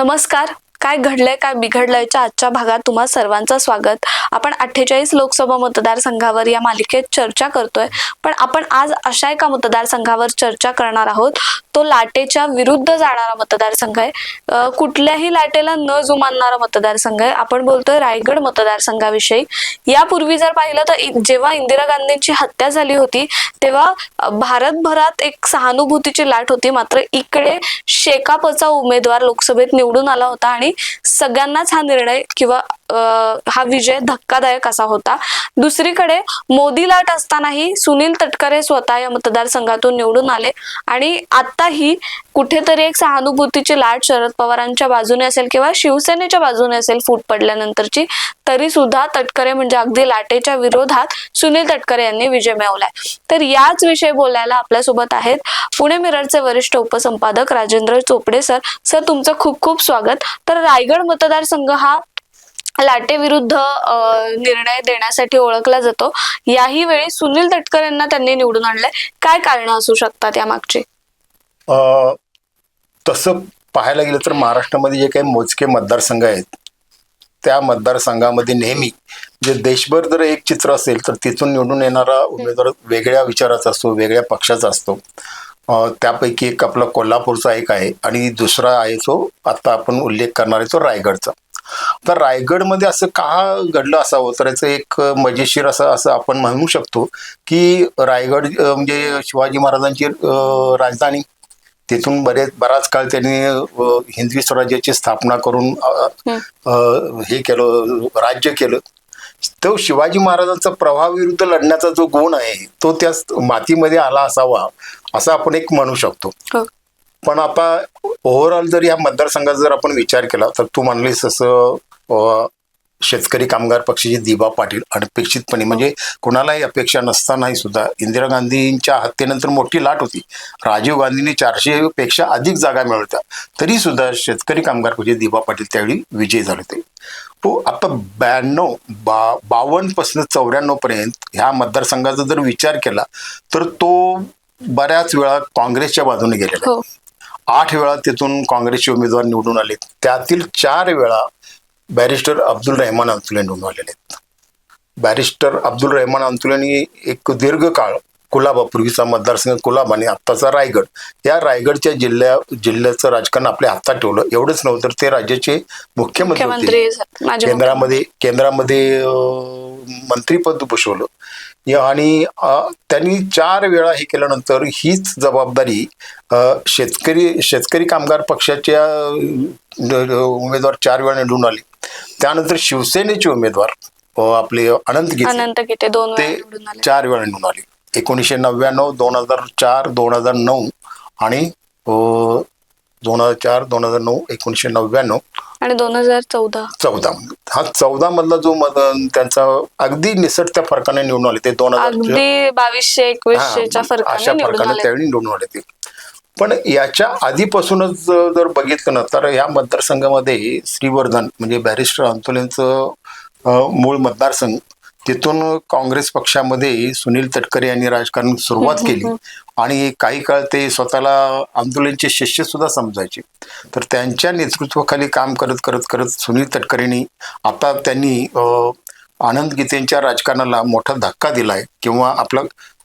नमस्कार. काय घडलंय काय बिघडलंयच्या आजच्या भागात तुम्हा सर्वांचं स्वागत. आपण अठ्ठेचाळीस लोकसभा मतदारसंघावर या मालिकेत चर्चा करतोय. पण आपण आज अशा एका मतदारसंघावर चर्चा करणार आहोत. तो लाटेच्या विरुद्ध जाणारा मतदारसंघ आहे. कुठल्याही लाटेला न जुमानणारा मतदारसंघ आहे. आपण बोलतोय रायगड मतदारसंघाविषयी. यापूर्वी जर पाहिलं तर जेव्हा इंदिरा गांधींची हत्या झाली होती तेव्हा भारतभरात एक सहानुभूतीची लाट होती. मात्र इकडे शेकापचा उमेदवार लोकसभेत निवडून आला होता आणि सगळ्यांनाच हा निर्णय किंवा हा विजय धक्कादायक असा होता. दुसरीकडे मोदी लाट असतानाही सुनील तटकरे स्वतः या मतदारसंघातून निवडून आले. आणि आताही कुठेतरी एक सहानुभूतीची लाट शरद पवारांच्या बाजूने असेल किंवा शिवसेनेच्या बाजूने असेल फूट पडल्यानंतरची तरी सुद्धा तटकरे म्हणजे अगदी लाटेच्या विरोधात सुनील तटकरे यांनी विजय मिळवलाय. तर याच विषयी बोलायला आपल्यासोबत आहेत पुणे मिररचे वरिष्ठ उपसंपादक राजेंद्र चोपडे सर. सर तुमचं खूप खूप स्वागत. तर रायगड मतदारसंघ हा लाटेविरुद्ध निर्णय देण्यासाठी ओळखला जातो. याही वेळी सुनील तटकर यांना त्यांनी निवडून आणलंय. काय कारण असू शकतात या मागची तसं पाहायला गेलं तर महाराष्ट्रामध्ये जे काही मोजके मतदारसंघ आहेत त्या मतदारसंघामध्ये नेहमी जे देशभर जर एक चित्र असेल तर तिथून निवडून येणारा उमेदवार वेगळ्या विचाराचा असतो वेगळ्या पक्षाचा असतो. त्यापैकी एक आपला कोल्हापूरचा एक आहे आणि दुसरा आहे तो आता आपण उल्लेख करणार आहे तो रायगडचा. तर रायगडमध्ये असं का घडलं असावं? तर याचं एक मजेशीर असं असं आपण म्हणू शकतो की रायगड म्हणजे शिवाजी महाराजांची राजधानी तिथून बरेच बराच काळ त्यांनी हिंदवी स्वराज्याची स्थापना करून हे. केलं राज्य केलं. तो शिवाजी महाराजांचा प्रभावाविरुद्ध लढण्याचा जो गुण आहे तो त्या मातीमध्ये आला असावा असं आपण एक म्हणू शकतो. हो. पण आता ओव्हरऑल जर या मतदारसंघाचा जर आपण विचार केला तर तू म्हणलीस असं शेतकरी कामगार पक्षाचे दिबा पाटील अनपेक्षितपणे म्हणजे कोणालाही अपेक्षा नसतानाही सुद्धा इंदिरा गांधींच्या हत्येनंतर मोठी लाट होती. राजीव गांधींनी चारशे पेक्षा अधिक जागा मिळवत्या तरी सुद्धा शेतकरी कामगार पक्षाचे दिबा पाटील त्यावेळी विजयी झाले होते. तो आता ब्याण्णव बा बावन्नपासून चौऱ्याण्णव पर्यंत ह्या मतदारसंघाचा जर विचार केला तर तो बऱ्याच वेळा काँग्रेसच्या बाजूने गेलेला. हो. आठ वेळा तिथून काँग्रेसचे उमेदवार निवडून आले त्यातील चार वेळा बॅरिस्टर अब्दुल रहमान अंतुले निवडून आलेले आहेत. बॅरिस्टर अब्दुल रहमान अंतुलेनी एक दीर्घकाळ कुलाबा पूर्वीचा मतदारसंघ कुलाबा आणि आत्ताचा रायगड. या रायगडच्या जिल्ह्या जिल्ह्याचं राजकारण आपल्या हातात ठेवलं. एवढंच नव्हतं तर ते राज्याचे मुख्यमंत्री केंद्रामध्ये केंद्रामध्ये मंत्रीपद भूषवलं. आणि त्यांनी चार वेळा हे केल्यानंतर हीच जबाबदारी शेतकरी शेतकरी कामगार पक्षाच्या उमेदवार चार वेळा निवडून आले. त्यानंतर शिवसेनेचे उमेदवार आपले अनंत गीते अनंत गीते दोन ते चार वेळा निवडून आले. एकोणीसशे नव्याण्णव दोन हजार चार दोन हजार नऊ आणि दोन हजार चार दोन हजार नऊ एकोणीसशे नव्याण्णव. आणि दोन हजार चौदा. चौदा. हा चौदा मधला जो मत त्यांचा अगदी निसटत्या फरकाने निवडून आले ते दोन हजार अगदी बावीसशे एकवीसशेच्या अशा फरकाने निवडून फरकाने आले. त्यावेळी निवडून आले ते. पण याच्या आधीपासूनच जर बघितलं ना तर या मतदारसंघामध्ये श्रीवर्धन म्हणजे बॅरिस्टर अंतोलेंचं अं, मूळ मतदारसंघ तिथून काँग्रेस पक्षामध्ये सुनील तटकरे यांनी राजकारण सुरुवात केली. आणि काही काळ ते स्वतःला आंदोलनचे शिष्य सुद्धा समजायचे. तर त्यांच्या नेतृत्वाखाली काम करत करत करत सुनील तटकरेंनी आता त्यांनी आनंद गीतेंच्या राजकारणाला मोठा धक्का दिलाय किंवा आपला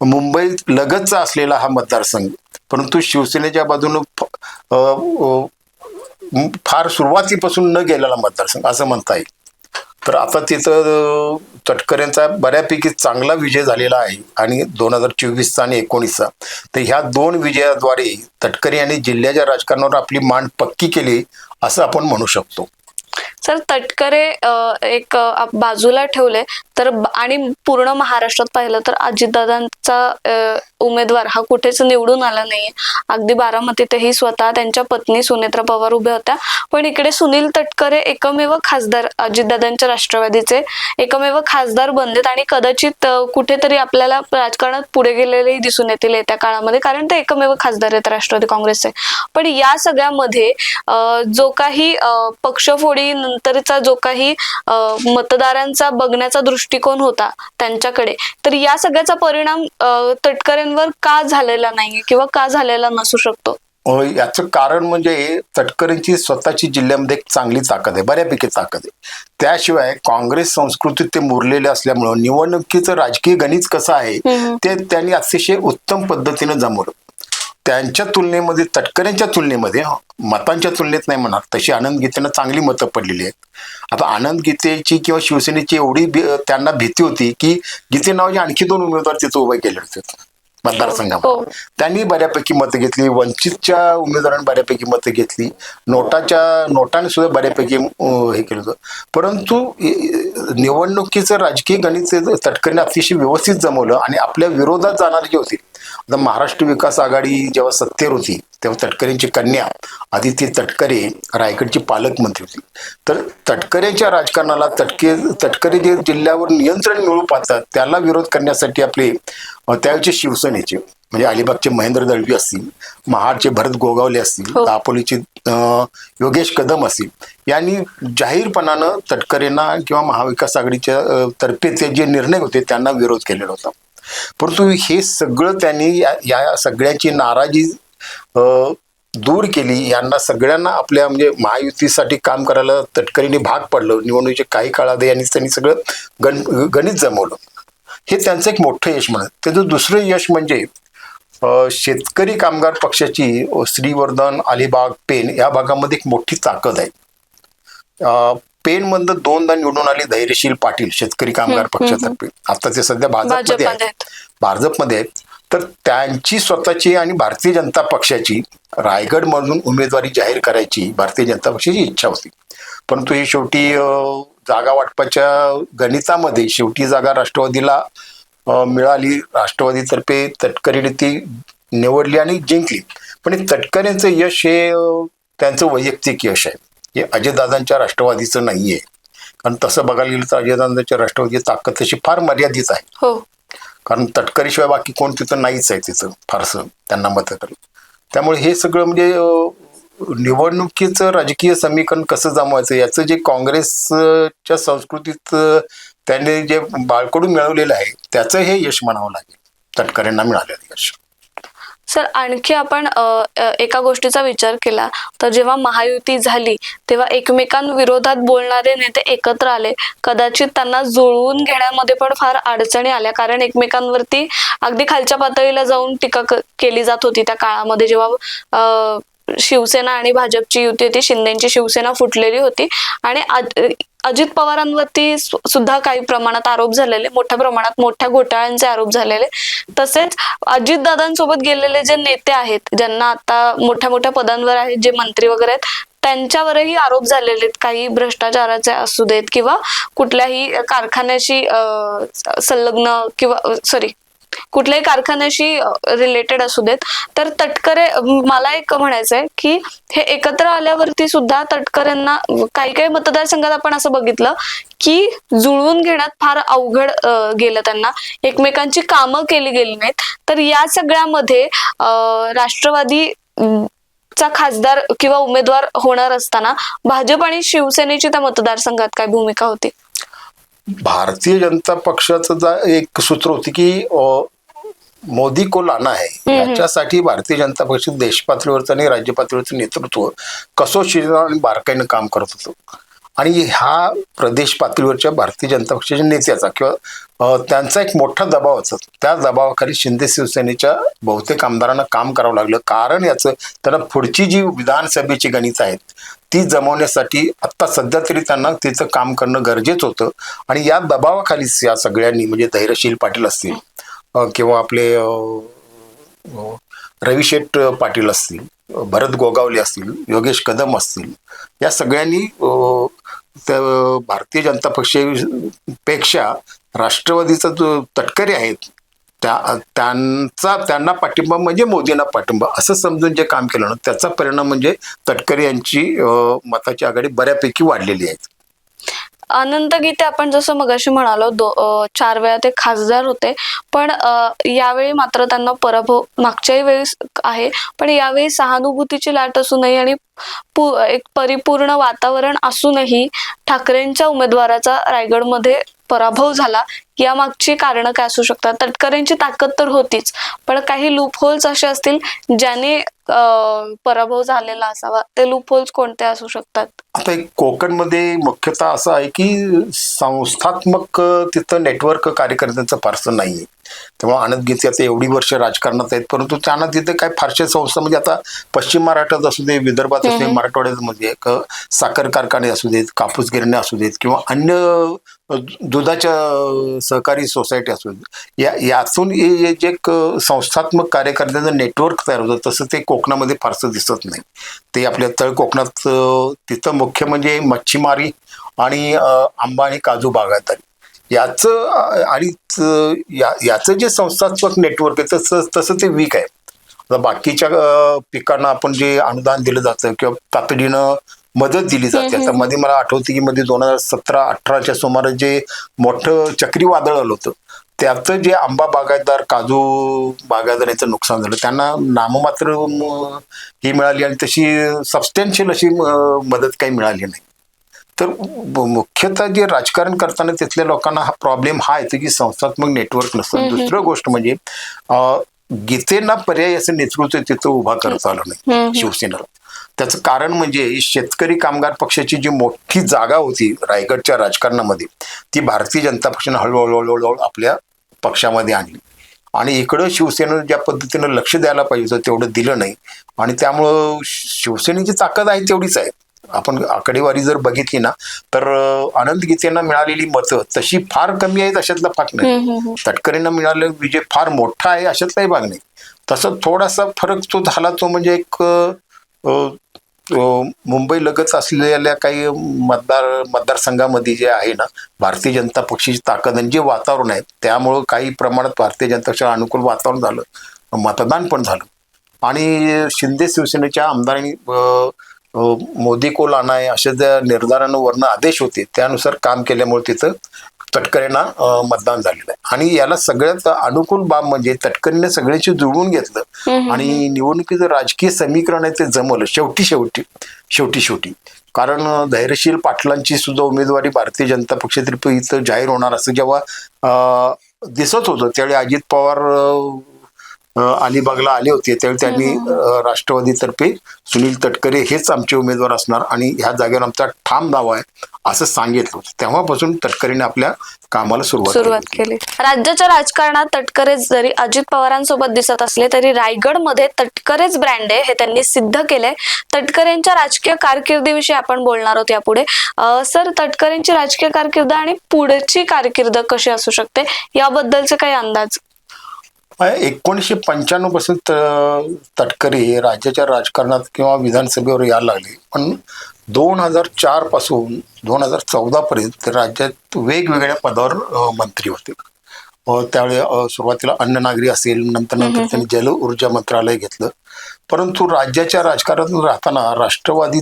मुंबई लगतचा असलेला हा मतदारसंघ. परंतु शिवसेनेच्या बाजूनं फार सुरुवातीपासून न गेलेला मतदारसंघ असं म्हणता येईल. तर आता तिथं तटकरेंचा बऱ्यापैकी चांगला विजय झालेला आहे. आणि दोन हजार चोवीसचा आणि एकोणीसचा. तर ह्या दोन विजयाद्वारे तटकरे यांनी जिल्ह्याच्या राजकारणावर आपली मांड पक्की केली असं आपण म्हणू शकतो. सर तटकरे एक बाजूला ठेवले तर आणि पूर्ण महाराष्ट्रात पाहिलं तर अजितदादांचा उमेदवार हा कुठेच निवडून आला नाहीये. अगदी बारामतीतही स्वतः त्यांच्या पत्नी सुनेत्रा पवार उभ्या होत्या. पण इकडे सुनील तटकरे एकमेव खासदार अजितदादांच्या राष्ट्रवादीचे एकमेव खासदार बनलेत आणि कदाचित कुठेतरी आपल्याला राजकारणात पुढे गेलेलेही दिसून येतील येत्या काळामध्ये कारण ते एकमेव खासदार आहेत राष्ट्रवादी काँग्रेसचे. पण या सगळ्यामध्ये जो काही पक्षफोडी पक्षफोडी नंतरचा जो काही मतदारांचा बघण्याचा दृष्टिकोन होता त्यांच्याकडे तर या सगळ्याचा परिणाम तटकरेंवर का झालेला नाहीये किंवा का झालेला नसू शकतो? याचं कारण म्हणजे तटकरेंची स्वतःची जिल्ह्यामध्ये एक चांगली ताकद आहे बऱ्यापैकी ताकद आहे. त्याशिवाय काँग्रेस संस्कृतीत ते मुरलेले असल्यामुळं निवडणुकीचं राजकीय गणित कसं आहे ते त्यांनी अतिशय उत्तम पद्धतीनं जमवलं. त्यांच्या तुलनेमध्ये तटकऱ्यांच्या तुलनेमध्ये हं, मतांच्या तुलनेत नाही म्हणणार तशी आनंद गीतेनं चांगली मतं पडलेली आहेत. आता आनंद गीतेची किंवा शिवसेनेची एवढी भी- त्यांना भीती होती की गीते नावाचे आणखी दोन उमेदवार तिथं उभे केले होते. हो. मतदारसंघामध्ये त्यांनी बऱ्यापैकी मतं घेतली वंचितच्या उमेदवारांनी बऱ्यापैकी मतं घेतली नोटाच्या नोटाने सुद्धा बऱ्यापैकी हे केलं होतं. परंतु निवडणुकीचं राजकीय गणित तटकरीने अतिशय व्यवस्थित जमवलं आणि आपल्या विरोधात जाणारी जी होती आता महाराष्ट्र विकास आघाडी जेव्हा सत्तेवर होती तेव्हा तटकरेंची कन्या आदिती तटकरे रायगडची पालकमंत्री होती तर तटकरेच्या राजकारणाला तटके तटकरे जे जिल्ह्यावर नियंत्रण मिळू पाहतात त्याला विरोध करण्यासाठी आपले त्यावेळचे शिवसेनेचे म्हणजे अलिबागचे महेंद्र दळवी असतील महाडचे भरत गोगावले असतील हो. दापोलीचे योगेश कदम असतील यांनी जाहीरपणानं तटकरेंना किंवा महाविकास आघाडीच्या तर्फे ते जे निर्णय होते त्यांना विरोध केलेला होता परंतु हे सगळं त्यांनी या या सगळ्याची नाराजी दूर केली. यांना सगळ्यांना आपल्या म्हणजे महायुतीसाठी काम करायला तटकरीने भाग पडलं. निवडणुकीचे काही काळात यांनी त्यांनी सगळं गण गणित जमवलं. हे त्यांचं एक मोठं यश म्हणत त्याचं दुसरं यश म्हणजे शेतकरी कामगार पक्षाची श्रीवर्धन अलिबाग पेन या भागामध्ये एक मोठी ताकद आहे. पेनमधनं दोनदा निवडून आले धैर्यशील पाटील शेतकरी कामगार पक्षातर्फे. आता ते सध्या भाजपमध्ये आहेत. भाजपमध्ये आहेत. तर त्यांची स्वतःची आणि भारतीय जनता पक्षाची रायगडमधून उमेदवारी जाहीर करायची भारतीय जनता पक्षाची इच्छा होती. परंतु ही शेवटी जागा वाटपाच्या गणितामध्ये शेवटी जागा राष्ट्रवादीला मिळाली. राष्ट्रवादीतर्फे तटकरीने ती निवडली आणि जिंकली. पण हे तटकरेंचं यश हे त्यांचं वैयक्तिक यश आहे. हे अजयदादांच्या राष्ट्रवादीचं नाही आहे कारण तसं बघायला गेलं तर अजयदादांच्या राष्ट्रवादीची ताकद तशी फार मर्यादित आहे. हो. कारण तटकरीशिवाय बाकी कोण तिथं नाहीच आहे तिथं फारसं त्यांना मत त्यामुळे हे सगळं म्हणजे निवडणुकीचं राजकीय समीकरण कसं जमवायचं याचं जे काँग्रेसच्या संस्कृतीत त्यांनी जे बाळकडून मिळवलेलं आहे त्याचं हे यश म्हणावं लागेल. तटकऱ्यांना मिळालेलं यश. सर आणखी आपण एका गोष्टीचा विचार केला. तर जेव्हा महायुती झाली तेव्हा एकमेकांविरोधात बोलणारे नेते एकत्र आले. कदाचित त्यांना जुळवून घेण्यामध्ये पण फार अडचणी आल्या. कारण एकमेकांवरती अगदी खालच्या पातळीला जाऊन टीका केली जात होती त्या काळामध्ये. जेव्हा शिवसेना आणि भाजपची युती होती शिंदेची शिवसेना फुटलेली होती आणि अजित पवारांवरती सुद्धा काही प्रमाणात आरोप झालेले मोठ्या प्रमाणात मोठ्या घोटाळ्यांचे आरोप झालेले. तसेच अजितदादांसोबत गेलेले जे नेते आहेत ज्यांना आता मोठ्या मोठ्या पदांवर आहेत जे मंत्री वगैरे आहेत त्यांच्यावरही आरोप झालेले आहेत. काही भ्रष्टाचाराचे असू देत किंवा कुठल्याही कारखान्याशी संलग्न किंवा सॉरी कुठल्याही कारखान्याशी रिलेटेड असू देत. तर तटकरे मला एक म्हणायचं आहे की हे एकत्र आल्यावरती सुद्धा तटकऱ्यांना काही काही मतदारसंघात आपण असं बघितलं की जुळवून घेण्यात फार अवघड गेलं त्यांना. एकमेकांची कामं केली गेली नाहीत. तर या सगळ्यामध्ये राष्ट्रवादी चा खासदार किंवा उमेदवार होणार असताना भाजप आणि शिवसेनेची त्या मतदारसंघात काय भूमिका होती? भारतीय जनता पक्षाचं एक सूत्र होती की मोदी को लाना आहे याच्यासाठी भारतीय जनता पक्ष देश पातळीवरचं आणि राज्य पातळीवरचं नेतृत्व कसोशीनं आणि बारकाईनं काम करत होतं. आणि हा प्रदेश पातळीवरच्या भारतीय जनता पक्षाच्या नेत्याचा किंवा त्यांचा एक मोठा दबाव असत त्या दबावाखाली शिंदे शिवसेनेच्या बहुतेक आमदारांना काम करावं लागलं. कारण याचं त्यांना पुढची जी विधानसभेची गणित आहेत ती जमवण्यासाठी आत्ता सध्या तरी त्यांना तिचं काम करणं गरजेचं होतं. आणि या दबावाखालीच या सगळ्यांनी म्हणजे धैर्यशील पाटील असतील किंवा आपले रविशेट रविशेठ पाटील असतील भरत गोगावले असतील योगेश कदम असतील या सगळ्यांनी त्या भारतीय जनता पक्षापेक्षा राष्ट्रवादीचा जो तटकरे आहेत त्या त्यांचा त्यांना पाठिंबा म्हणजे मोदींना पाठिंबा. असं समजून जे काम केलं ना त्याचा परिणाम म्हणजे तटकरे यांची मताची आघाडी बऱ्यापैकी वाढलेली आहे. अनंत गीते आपण जसं मगाशी म्हणालो दो चार वेळा ते खासदार होते पण यावेळी मात्र त्यांना पराभव मागच्याही वेळी आहे पण यावेळी सहानुभूतीची लाट असूनही आणि एक परिपूर्ण वातावरण असूनही ठाकरेंच्या उमेदवाराचा रायगडमध्ये पराभव झाला यामागची कारणं काय असू शकतात? तटकरेंची ताकद तर होतीच पण काही लूप होल्स असे असतील ज्याने पराभव झालेला असावा. ते लूप होल्स कोणते असू शकतात? आता एक कोकणमध्ये मुख्यतः असं आहे की संस्थात्मक तिथं नेटवर्क कार्यकर्त्यांचं फारसं नाही त्यामुळे आनंद गीते आता एवढी वर्ष राजकारणात आहेत. परंतु त्यांना तिथे काय फारशा संस्था म्हणजे आता पश्चिम महाराष्ट्रात असू दे विदर्भात असू दे मराठवाड्यात म्हणजे साखर कारखाने असू देत कापूस गिरण्या असू देत किंवा अन्य दुधाच्या सहकारी सोसायटी असू देत. या यातून जे एक संस्थात्मक कार्यकर्त्यांचं नेटवर्क तयार होतं तसं ते कोकणामध्ये फारसं दिसत नाही. ते आपल्या तळ कोकणात तिथं मुख्य म्हणजे मच्छीमारी आणि आंबा आणि काजू बागायतदारी. याचं आणि या याचं जे संस्थात्मक नेटवर्क आहे तसं तसं ते वीक आहे. आता बाकीच्या पिकांना आपण जे अनुदान दिलं जातं किंवा तातडीनं मदत दिली जाते. आता मध्ये मला आठवते की मध्ये दोन हजार सतरा अठराच्या सुमारास जे मोठं चक्रीवादळ आलं होतं त्याचं जे आंबा बागायतदार काजू बागायतदारांचं नुकसान झालं त्यांना नाममात्र ही मिळाली आणि तशी सबस्टॅन्शियल अशी मदत काही मिळाली नाही. तर मुख्यतः जे राजकारण करताना तिथल्या लोकांना हा प्रॉब्लेम हा येतो की संस्थात्मक नेटवर्क नसतं. दुसरं गोष्ट म्हणजे गीतेंना पर्याय असं नेतृत्व तिथं उभा करता आलं नाही शिवसेनेला. त्याचं कारण म्हणजे शेतकरी कामगार पक्षाची जी मोठी जागा होती रायगडच्या राजकारणामध्ये ती भारतीय जनता पक्षाने हळूहळू हळूहळू आपल्या पक्षामध्ये आणली. आणि इकडं शिवसेनेनं ज्या पद्धतीनं लक्ष द्यायला पाहिजे होतं तेवढं दिलं नाही. आणि त्यामुळं शिवसेनेची ताकद आहे तेवढीच आहे. आपण आकडेवारी जर बघितली ना तर आनंद गीतेंना मिळालेली मतं तशी फार कमी आहेत अशातला भाग नाही. तटकरेंना मिळालेला विजय फार मोठा आहे अशातलाही भाग नाही. तसं थोडासा फरक तो झाला तो म्हणजे एक मुंबई लगत असलेल्या काही मतदार मतदारसंघामध्ये जे आहे ना भारतीय जनता पक्षाची ताकद आणि जे वातावरण आहे त्यामुळं काही प्रमाणात भारतीय जनता पक्षाला अनुकूल वातावरण झालं मतदान पण झालं. आणि शिंदे शिवसेनेच्या आमदारांनी मोदी कोल आणाय अशा ज्या निर्धारानं वर्ण आदेश होते त्यानुसार काम केल्यामुळे तिथं तटकरेंना मतदान झालेलं आहे. आणि याला सगळ्यात अनुकूल बाब म्हणजे तटकरेने सगळ्यांशी जुळवून घेतलं आणि निवडणुकीचं राजकीय समीकरण आहे ते जमवलं शेवटी शेवटी शेवटी शेवटी. कारण धैर्यशील पाटलांची सुद्धा उमेदवारी भारतीय जनता पक्षातर्फे इथं जाहीर होणार असं जेव्हा दिसत होतं त्यावेळी अजित पवार अलिबागला आले होते. त्यावेळी त्यांनी राष्ट्रवादीतर्फे सुनील तटकरे हेच आमचे उमेदवार असणार आणि ह्या जागेवर आमचा ठाम दावा आहे असं सांगितलं होतं. तेव्हापासून तटकरेने आपल्या कामाला सुरुवात केली. राज्याच्या राजकारणात तटकरे जरी अजित पवारांसोबत दिसत असले तरी रायगडमध्ये तटकरेच ब्रँड आहे हे त्यांनी सिद्ध केलंय. तटकरेंच्या राजकीय कारकिर्दीविषयी आपण बोलणार आहोत यापुढे. सर तटकरेंची राजकीय कारकीर्द आणि पुढची कारकीर्द कशी असू शकते? याबद्दलचे काही अंदाज एकोणीसशे पंच्याण्णवपासून तटकरे हे राज्याच्या राजकारणात किंवा विधानसभेवर यायला लागले. पण दोन हजार चारपासून दोन हजार चौदा पर्यंत ते राज्यात वेगवेगळ्या पदावर मंत्री होते. त्यावेळी सुरुवातीला अन्न नागरी असेल नंतर नंतर त्यांनी जल ऊर्जा मंत्रालय घेतलं. परंतु राज्याच्या राजकारणात राहताना राष्ट्रवादी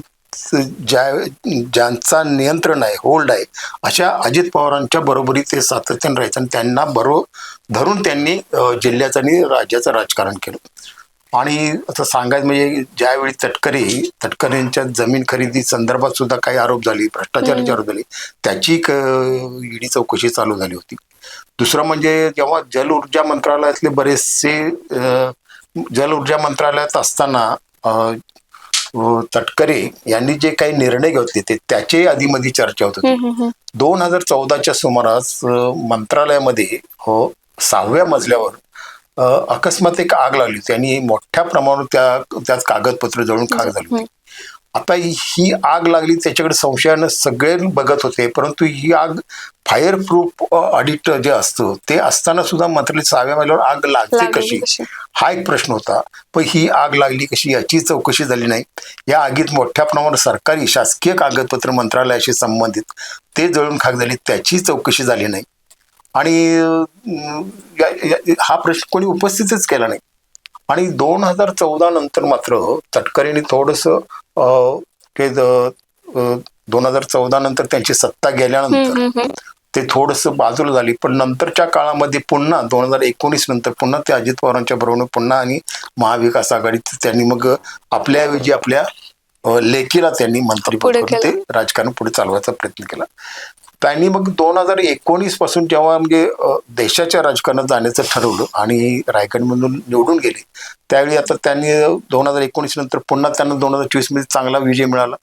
ज्या ज्यांचा नियंत्रण आहे होल्ड आहे अशा अजित पवारांच्या बरोबरी ते सातत्याने राहायचं आणि त्यांना बरोबर धरून त्यांनी जिल्ह्याचं आणि राज्याचं राजकारण केलं. आणि आता सांगायचं म्हणजे ज्यावेळी तटकरे तटकरेंच्या जमीन खरेदी संदर्भात सुद्धा काही आरोप झाले भ्रष्टाचाराचे आरोप झाले त्याची ईडी चौकशी चालू झाली होती. दुसरं म्हणजे जेव्हा जल ऊर्जा मंत्रालयातले बरेचसे जल ऊर्जा मंत्रालयात असताना तटकरे यांनी जे काही निर्णय घेतले ते त्याचे आधीमध्ये चर्चा होत होती. दोन हजार चौदाच्या सुमारास मंत्रालयामध्ये हो सहाव्या मजल्यावर अकस्मात एक आग लागली होती आणि मोठ्या प्रमाणावर त्या त्यात कागदपत्र जळून खाक झाली होती. आता ही आग लागली त्याच्याकडे संशयानं सगळे बघत होते परंतु ही आग फायर प्रूफ ऑडिट जे असतं ते असताना सुद्धा मंत्रालय सहाव्या मजल्यावर आग लागते कशी? हा एक प्रश्न होता. पण ही आग लागली कशी याची चौकशी झाली नाही. या आगीत मोठ्या प्रमाणावर सरकारी शासकीय कागदपत्र मंत्रालयाशी संबंधित ते जळून खाक झाली त्याची चौकशी झाली नाही. आणि हा प्रश्न कोणी उपस्थितच केला नाही. आणि दोन हजार चौदा नंतर मात्र तटकरेंनी थोडस ते दोन हजार चौदा नंतर त्यांची सत्ता गेल्यानंतर ते थोडस बाजूला झाली. पण नंतरच्या काळामध्ये पुन्हा दोन हजार एकोणीस नंतर पुन्हा ते अजित पवारांच्या बरोबर पुन्हा आणि महाविकास आघाडीत त्यांनी मग आपल्याऐवजी आपल्या अ, लेकीला त्यांनी मंत्री ते. राजकारण पुढे चालवायचा प्रयत्न केला. त्यांनी मग दोन हजार एकोणीसपासून जेव्हा म्हणजे देशाच्या राजकारणात जाण्याचं ठरवलं आणि रायगडमधून निवडून गेले त्यावेळी आता त्यांनी दोन हजार एकोणीस नंतर पुन्हा त्यांना दोन हजार चोवीसमध्ये चांगला विजय मिळाला.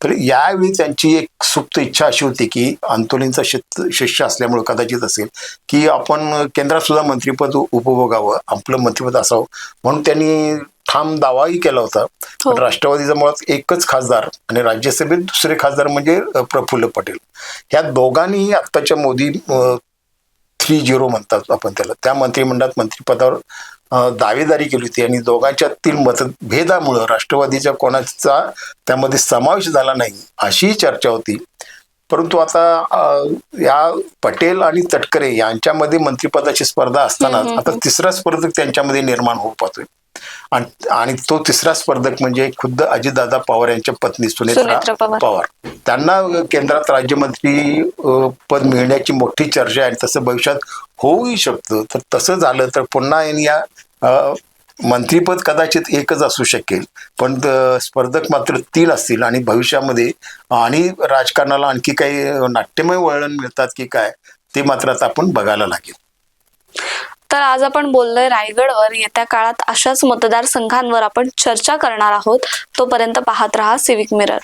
तर यावेळी त्यांची एक सुप्त इच्छा अशी होती की अंतोलींचा शित शिष्य असल्यामुळे कदाचित असेल की आपण केंद्रात सुद्धा मंत्रिपद उपभोगावं आपलं मंत्रिपद असावं म्हणून त्यांनी ठाम दावाही केला होता. हो. पण राष्ट्रवादीचा मुळात एकच खासदार आणि राज्यसभेत दुसरे खासदार म्हणजे प्रफुल्ल पटेल. ह्या दोघांनीही आत्ताच्या मोदी थ्री झिरो म्हणतात आपण त्याला. त्या मंत्रिमंडळात मंत्रिपदावर दावेदारी केली होती आणि दोघांच्यातील मतभेदामुळं राष्ट्रवादीच्या कोणाचा त्यामध्ये समावेश झाला नाही अशी चर्चा होती. परंतु आता या पटेल आणि तटकरे यांच्यामध्ये मंत्रिपदाची स्पर्धा असताना आता तिसरा स्पर्धक त्यांच्यामध्ये निर्माण होऊ पाहतोय. आणि तो तिसरा स्पर्धक म्हणजे खुद्द अजितदादा पवार यांच्या पत्नी सुनेत्रा पवार. त्यांना केंद्रात राज्यमंत्री पद मिळण्याची मोठी चर्चा आहे तसं भविष्यात होऊही शकतं. तर तसं झालं तर पुन्हा या मंत्रीपद कदाचित एकच असू शकेल. पण स्पर्धक मात्र तीन असतील आणि भविष्यामध्ये आणि राजकारणाला आणखी काही नाट्यमय वळण मिळतात की काय ते मात्र आता आपण बघायला लागेल. तर आज आपण बोललोय रायगडवर. येत्या काळात अशाच मतदारसंघांवर आपण चर्चा करणार आहोत. तोपर्यंत पाहत रहा सिविक मिरर